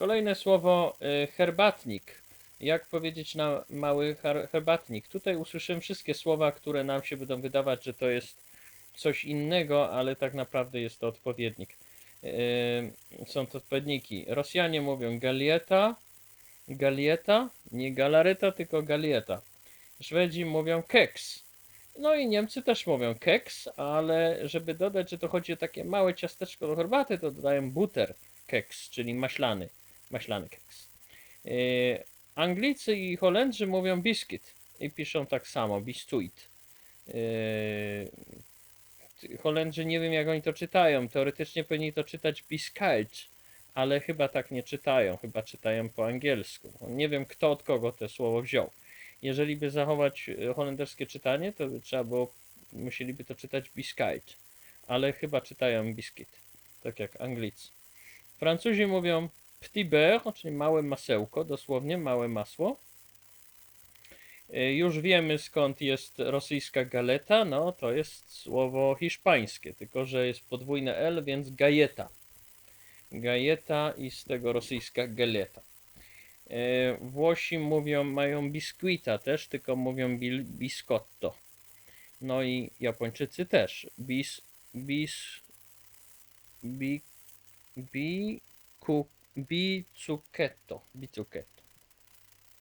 Kolejne słowo y, herbatnik. Jak powiedzieć na mały her- herbatnik? Tutaj usłyszymy wszystkie słowa, które nam się będą wydawać, że to jest coś innego, ale tak naprawdę jest to odpowiednik. Y, są to odpowiedniki. Rosjanie mówią galieta, galieta, nie galareta, tylko galieta. Szwedzi mówią keks. No i Niemcy też mówią keks, ale żeby dodać, że to chodzi o takie małe ciasteczko do herbaty, to dodają butter keks, czyli maślany, maślany keks. Yy, Anglicy i Holendrzy mówią biskit i piszą tak samo, bistuit. Yy, Holendrzy nie wiem jak oni to czytają, teoretycznie powinni to czytać biskalt, ale chyba tak nie czytają, chyba czytają po angielsku. Nie wiem kto od kogo to słowo wziął. Jeżeli by zachować e, holenderskie czytanie, to by trzeba było, musieliby to czytać biskalt, ale chyba czytają biskit, tak jak Anglicy. Francuzi mówią petit beurre, czyli małe masełko, dosłownie małe masło. Y, Już wiemy skąd jest rosyjska galeta, no to jest słowo hiszpańskie, tylko że jest podwójne L, więc gajeta. Gajeta i z tego rosyjska galeta. Y, Włosi mówią, mają biskuita też, tylko mówią bil, biscotto. No i Japończycy też. Bis, bis, bi, bi, Bizucchetto, Bizucchetto.